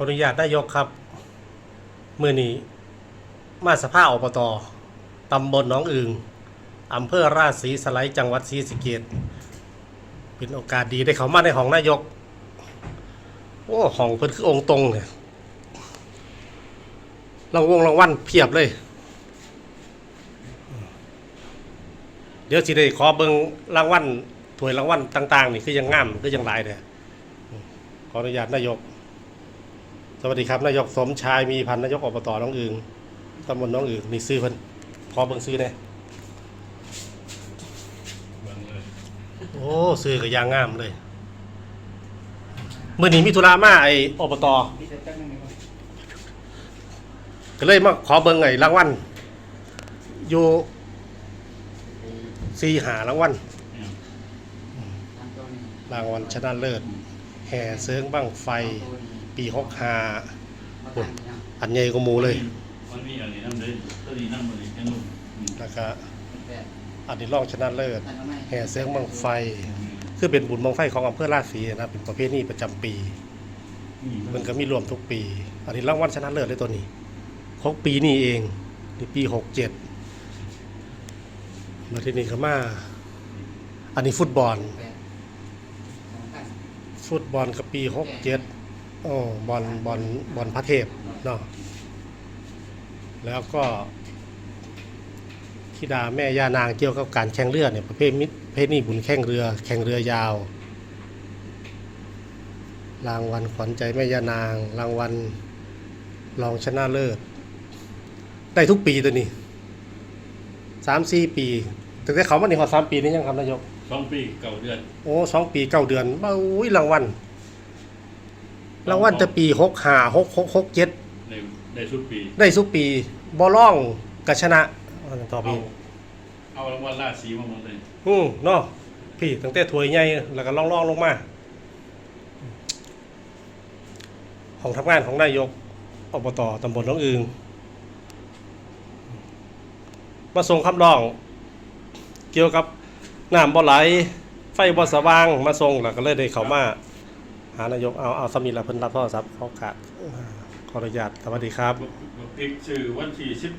ขออนุญาตนายกครับมือนี้ มาสภาอบตตำบลหนองอึงอำเภอราชสีสไลจังหวัดศรีสะเกดเป็นโอกาสดีได้เขามาในห้องนายก โอ้ห้องเพิ่นคือองค์ตรงเนี่ยรางวงรางวัลเพียบเลย เดี๋ยวสิได้ขอเบิงรางวัลถ้วยรางวัลต่าง ๆ นี่คือยังงามคือยังหลายเด้อขออนุญาตนายก สวัสดีครับนายกสมชายมีพันธ์นายกอบตน้องอึงตำบลน้องอึงนี่ซื้อเพิ่นพอเบิ่งซื้อแน่เบิ่งเลยโอ้ซื้อก็ยางงามเลยมื้อนี้มีธุระมาไอ้อบตมีแต่จังหนึ่งครับก็เลยมาขอเบิ่งไอ้รางวัลอยู่สี่หารางวัลเนี่ยทางตัวนี้รางวัลชนะเลิศแห่เสริงบั้งไฟตัวนี้ ปีหกห้าอันใหญ่กว่าหมูเลยมันมีอะไรน้ำเลยตัวนี้น้ำมันเลยจังลุ่มแล้วก็อันนี้รองชนะเลิศแห่เสียงบังไฟ คือเป็นบุญบังไฟของอำเภอราชสีนะเป็นประเพณีประจำปี มันก็มีรวมทุกปี อันนี้รางวัลชนะเลิศเลยตัวนี้ของปีนี้เองในปีหกเจ็ดมาที่นี่ก็มาอันนี้ฟุตบอล ฟุตบอลกับปีหกเจ็ด โอ้บอลบอลบอลพระเทพเนาะแล้วก็ธิดาแม่ย่านางเกี่ยวกับการแข่งเรือเนี่ยประเภทมิตรประเพศนี้บุญแข่งเรือ แข่งเรือยาว รางวัลขวัญใจแม่ย่านาง รางวัลรองชนะเลิศ ได้ทุกปีตัวนี้สามสี่ปีถึงได้เขามาในหอดสามปีนี่ยังครับนายกสองปีเก่าเดือน โอ้สองปีเก้าเดือนบ้าอุ้ยรางวัล รางวัลจะปีหกห้าหกหกหกเจ็ดในได้สุดปี ได้สุกปีบอล่องกชนะว่าจั่งต่อเอาพี่เอารางวัลราชสีมาหมดเลยอืมเนาะพี่ตั้งแต่ถวยใหญ่แล้วก็ล่องล่องๆลงมา ของทำงานของนายกอบตตำบลน้องอึงมาส่งคำร้อง เกี่ยวกับน้ำบ่ไหล ไฟบ่สว่างมาส่งแล้วก็เลยได้เขามา หานายกเอาเอาสมิธละเพิ่นรับโทรศัพท์เขากะขออนุญาตสวัสดีครับ ปิกชื่อวันที่สิบ